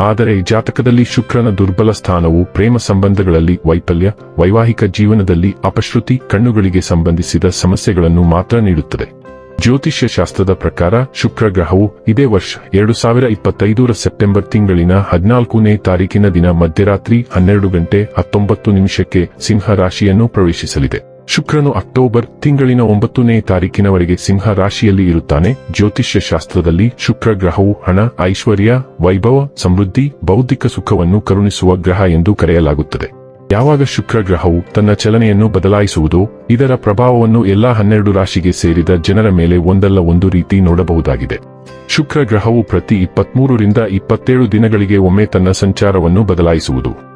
ಆದರೆ ಜಾತಕದಲ್ಲಿ ಶುಕ್ರನ ದುರ್ಬಲ ಸ್ಥಾನವು ಪ್ರೇಮ ಸಂಬಂಧಗಳಲ್ಲಿ ವೈಫಲ್ಯ, ವೈವಾಹಿಕ ಜೀವನದಲ್ಲಿ ಅಪಶ್ರುತಿ, ಕಣ್ಣುಗಳಿಗೆ ಸಂಬಂಧಿಸಿದ ಸಮಸ್ಯೆಗಳನ್ನು ಮಾತ್ರ ನೀಡುತ್ತದೆ. ಜ್ಯೋತಿಷ್ಯ ಶಾಸ್ತ್ರದ ಪ್ರಕಾರ ಶುಕ್ರ ಗ್ರಹವು ಇದೇ ವರ್ಷ ಎರಡು ಸಾವಿರ ಇಪ್ಪತ್ತೈದರ ಸೆಪ್ಟೆಂಬರ್ ತಿಂಗಳಿನ ಹದಿನಾಲ್ಕನೇ ತಾರೀಕಿನ ದಿನ ಮಧ್ಯರಾತ್ರಿ ಹನ್ನೆರಡು ಗಂಟೆ ಹತ್ತೊಂಬತ್ತು ನಿಮಿಷಕ್ಕೆ ಸಿಂಹ ರಾಶಿಯನ್ನು ಪ್ರವೇಶಿಸಲಿದೆ. ಶುಕ್ರನು ಅಕ್ಟೋಬರ್ ತಿಂಗಳಿನ ಒಂಬತ್ತನೇ ತಾರೀಕಿನವರೆಗೆ ಸಿಂಹ ರಾಶಿಯಲ್ಲಿ ಇರುತ್ತಾನೆ. ಜ್ಯೋತಿಷ್ಯ ಶಾಸ್ತ್ರದಲ್ಲಿ ಶುಕ್ರ ಗ್ರಹವು ಹಣ, ಐಶ್ವರ್ಯ, ವೈಭವ, ಸಮೃದ್ಧಿ, ಬೌದ್ಧಿಕ ಸುಖವನ್ನು ಕರುಣಿಸುವ ಗ್ರಹ ಎಂದು ಕರೆಯಲಾಗುತ್ತದೆ. ಯಾವಾಗ ಶುಕ್ರ ಗ್ರಹವು ತನ್ನ ಚಲನೆಯನ್ನು ಬದಲಾಯಿಸುವುದೋ, ಇದರ ಪ್ರಭಾವವನ್ನು ಎಲ್ಲಾ ಹನ್ನೆರಡು ರಾಶಿಗೆ ಸೇರಿದ ಜನರ ಮೇಲೆ ಒಂದಲ್ಲ ಒಂದು ರೀತಿ ನೋಡಬಹುದಾಗಿದೆ. ಶುಕ್ರ ಗ್ರಹವು ಪ್ರತಿ ಇಪ್ಪತ್ಮೂರರಿಂದ ಇಪ್ಪತ್ತೇಳು ದಿನಗಳಿಗೆ ಒಮ್ಮೆ ತನ್ನ ಸಂಚಾರವನ್ನು ಬದಲಾಯಿಸುವುದು.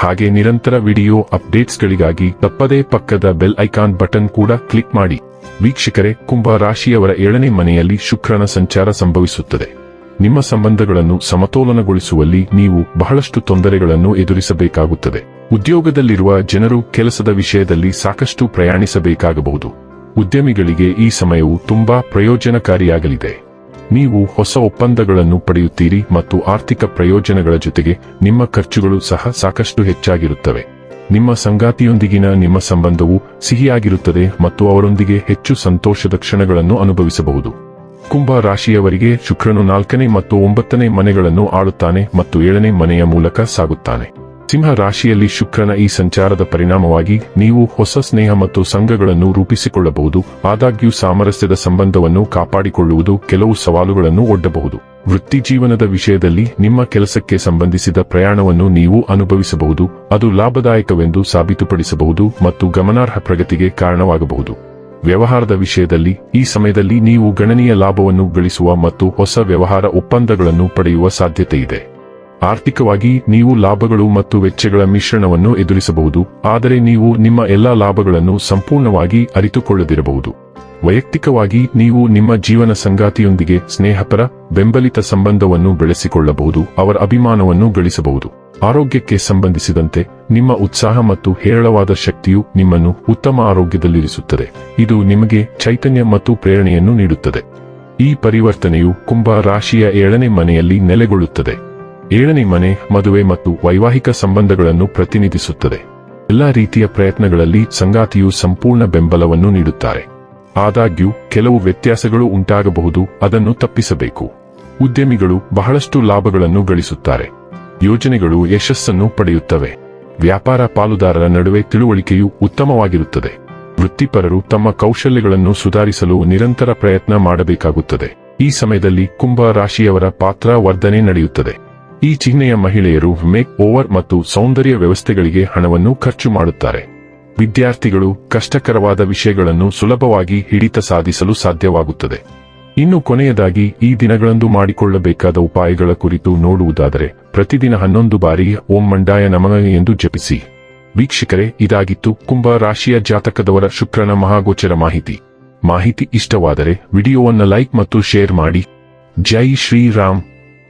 ಹಾಗೆ ನಿರಂತರ ವಿಡಿಯೋ ಅಪ್ಡೇಟ್ಸ್ಗಳಿಗಾಗಿ ತಪ್ಪದೇ ಪಕ್ಕದ ಬೆಲ್ ಐಕಾನ್ ಬಟನ್ ಕೂಡ ಕ್ಲಿಕ್ ಮಾಡಿ. ವೀಕ್ಷಕರೇ, ಕುಂಭ ರಾಶಿಯವರ ಏಳನೇ ಮನೆಯಲ್ಲಿ ಶುಕ್ರನ ಸಂಚಾರ ಸಂಭವಿಸುತ್ತದೆ. ನಿಮ್ಮ ಸಂಬಂಧಗಳನ್ನು ಸಮತೋಲನಗೊಳಿಸುವಲ್ಲಿ ನೀವು ಬಹಳಷ್ಟು ತೊಂದರೆಗಳನ್ನು ಎದುರಿಸಬೇಕಾಗುತ್ತದೆ. ಉದ್ಯೋಗದಲ್ಲಿರುವ ಜನರು ಕೆಲಸದ ವಿಷಯದಲ್ಲಿ ಸಾಕಷ್ಟು ಪ್ರಯಾಣಿಸಬೇಕಾಗಬಹುದು. ಉದ್ಯಮಿಗಳಿಗೆ ಈ ಸಮಯವು ತುಂಬಾ ಪ್ರಯೋಜನಕಾರಿಯಾಗಲಿದೆ. ನೀವು ಹೊಸ ಒಪ್ಪಂದಗಳನ್ನು ಪಡೆಯುತ್ತೀರಿ ಮತ್ತು ಆರ್ಥಿಕ ಪ್ರಯೋಜನಗಳ ಜೊತೆಗೆ ನಿಮ್ಮ ಖರ್ಚುಗಳು ಸಹ ಸಾಕಷ್ಟು ಹೆಚ್ಚಾಗಿರುತ್ತವೆ. ನಿಮ್ಮ ಸಂಗಾತಿಯೊಂದಿಗಿನ ನಿಮ್ಮ ಸಂಬಂಧವು ಸಿಹಿಯಾಗಿರುತ್ತದೆ ಮತ್ತು ಅವರೊಂದಿಗೆ ಹೆಚ್ಚು ಸಂತೋಷದ ಕ್ಷಣಗಳನ್ನು ಅನುಭವಿಸಬಹುದು. ಕುಂಭ ರಾಶಿಯವರಿಗೆ ಶುಕ್ರನು ನಾಲ್ಕನೇ ಮತ್ತು ಒಂಬತ್ತನೇ ಮನೆಗಳನ್ನು ಆಳುತ್ತಾನೆ ಮತ್ತು ಏಳನೇ ಮನೆಯ ಮೂಲಕ ಸಾಗುತ್ತಾನೆ. ಸಿಂಹ ರಾಶಿಯಲ್ಲಿ ಶುಕ್ರನ ಈ ಸಂಚಾರದ ಪರಿಣಾಮವಾಗಿ ನೀವು ಹೊಸ ಸ್ನೇಹ ಮತ್ತು ಸಂಘಗಳನ್ನು ರೂಪಿಸಿಕೊಳ್ಳಬಹುದು. ಆದಾಗ್ಯೂ ಸಾಮರಸ್ಯದ ಸಂಬಂಧವನ್ನು ಕಾಪಾಡಿಕೊಳ್ಳುವುದು ಕೆಲವು ಸವಾಲುಗಳನ್ನು ಒಡ್ಡಬಹುದು. ವೃತ್ತಿ ಜೀವನದ ವಿಷಯದಲ್ಲಿ ನಿಮ್ಮ ಕೆಲಸಕ್ಕೆ ಸಂಬಂಧಿಸಿದ ಪ್ರಯಾಣವನ್ನು ನೀವು ಅನುಭವಿಸಬಹುದು. ಅದು ಲಾಭದಾಯಕವೆಂದು ಸಾಬೀತುಪಡಿಸಬಹುದು ಮತ್ತು ಗಮನಾರ್ಹ ಪ್ರಗತಿಗೆ ಕಾರಣವಾಗಬಹುದು. ವ್ಯವಹಾರದ ವಿಷಯದಲ್ಲಿ ಈ ಸಮಯದಲ್ಲಿ ನೀವು ಗಣನೀಯ ಲಾಭವನ್ನು ಗಳಿಸುವ ಮತ್ತು ಹೊಸ ವ್ಯವಹಾರ ಒಪ್ಪಂದಗಳನ್ನು ಪಡೆಯುವ ಸಾಧ್ಯತೆಯಿದೆ. ಆರ್ಥಿಕವಾಗಿ ನೀವು ಲಾಭಗಳು ಮತ್ತು ವೆಚ್ಚಗಳ ಮಿಶ್ರಣವನ್ನು ಎದುರಿಸಬಹುದು, ಆದರೆ ನೀವು ನಿಮ್ಮ ಎಲ್ಲಾ ಲಾಭಗಳನ್ನು ಸಂಪೂರ್ಣವಾಗಿ ಅರಿತುಕೊಳ್ಳದಿರಬಹುದು. ವೈಯಕ್ತಿಕವಾಗಿ ನೀವು ನಿಮ್ಮ ಜೀವನ ಸಂಗಾತಿಯೊಂದಿಗೆ ಸ್ನೇಹಪರ, ಬೆಂಬಲಿತ ಸಂಬಂಧವನ್ನು ಬೆಳೆಸಿಕೊಳ್ಳಬಹುದು, ಅವರ ಅಭಿಮಾನವನ್ನು ಗಳಿಸಬಹುದು. ಆರೋಗ್ಯಕ್ಕೆ ಸಂಬಂಧಿಸಿದಂತೆ ನಿಮ್ಮ ಉತ್ಸಾಹ ಮತ್ತು ಹೇರಳವಾದ ಶಕ್ತಿಯು ನಿಮ್ಮನ್ನು ಉತ್ತಮ ಆರೋಗ್ಯದಲ್ಲಿರಿಸುತ್ತದೆ. ಇದು ನಿಮಗೆ ಚೈತನ್ಯ ಮತ್ತು ಪ್ರೇರಣೆಯನ್ನು ನೀಡುತ್ತದೆ. ಈ ಪರಿವರ್ತನೆಯು ಕುಂಭ ರಾಶಿಯ ಏಳನೇ ಮನೆಯಲ್ಲಿ ನೆಲೆಗೊಳ್ಳುತ್ತದೆ. ಏಳನೇ ಮನೆ ಮದುವೆ ಮತ್ತು ವೈವಾಹಿಕ ಸಂಬಂಧಗಳನ್ನು ಪ್ರತಿನಿಧಿಸುತ್ತದೆ. ಎಲ್ಲಾ ರೀತಿಯ ಪ್ರಯತ್ನಗಳಲ್ಲಿ ಸಂಗಾತಿಯು ಸಂಪೂರ್ಣ ಬೆಂಬಲವನ್ನು ನೀಡುತ್ತಾರೆ. ಆದಾಗ್ಯೂ, ಕೆಲವು ವ್ಯತ್ಯಾಸಗಳು ಉಂಟಾಗಬಹುದು, ಅದನ್ನು ತಪ್ಪಿಸಬೇಕು. ಉದ್ಯಮಿಗಳು ಬಹಳಷ್ಟು ಲಾಭಗಳನ್ನು ಗಳಿಸುತ್ತಾರೆ. ಯೋಜನೆಗಳು ಯಶಸ್ಸನ್ನು ಪಡೆಯುತ್ತವೆ. ವ್ಯಾಪಾರ ಪಾಲುದಾರರ ನಡುವೆ ತಿಳುವಳಿಕೆಯು ಉತ್ತಮವಾಗಿರುತ್ತದೆ. ವೃತ್ತಿಪರರು ತಮ್ಮ ಕೌಶಲ್ಯಗಳನ್ನು ಸುಧಾರಿಸಲು ನಿರಂತರ ಪ್ರಯತ್ನ ಮಾಡಬೇಕಾಗುತ್ತದೆ. ಈ ಸಮಯದಲ್ಲಿ ಕುಂಭ ರಾಶಿಯವರ ಪಾತ್ರ ವರ್ಧನೆ ನಡೆಯುತ್ತದೆ. ಈ ಚಿಹ್ನೆಯ ಮಹಿಳೆಯರು ಮೇಕ್ ಓವರ್ ಮತ್ತು ಸೌಂದರ್ಯ ವ್ಯವಸ್ಥೆಗಳಿಗೆ ಹಣವನ್ನು ಖರ್ಚು ಮಾಡುತ್ತಾರೆ. ವಿದ್ಯಾರ್ಥಿಗಳು ಕಷ್ಟಕರವಾದ ವಿಷಯಗಳನ್ನು ಸುಲಭವಾಗಿ ಹಿಡಿತ ಸಾಧಿಸಲು ಸಾಧ್ಯವಾಗುತ್ತದೆ. ಇನ್ನು ಕೊನೆಯದಾಗಿ, ಈ ದಿನಗಳಂದು ಮಾಡಿಕೊಳ್ಳಬೇಕಾದ ಉಪಾಯಗಳ ಕುರಿತು ನೋಡುವುದಾದರೆ, ಪ್ರತಿದಿನ ಹನ್ನೊಂದು ಬಾರಿ ಓಂ ಮಂಡಾಯ ನಮನ ಎಂದು ಜಪಿಸಿ. ವೀಕ್ಷಕರೇ, ಇದಾಗಿತ್ತು ಕುಂಭ ರಾಶಿಯ ಜಾತಕದವರ ಶುಕ್ರನ ಮಹಾಗೋಚರ ಮಾಹಿತಿ. ಮಾಹಿತಿ ಇಷ್ಟವಾದರೆ, ವಿಡಿಯೋವನ್ನು ಲೈಕ್ ಮತ್ತು ಶೇರ್ ಮಾಡಿ. ಜೈ ಶ್ರೀರಾಮ್.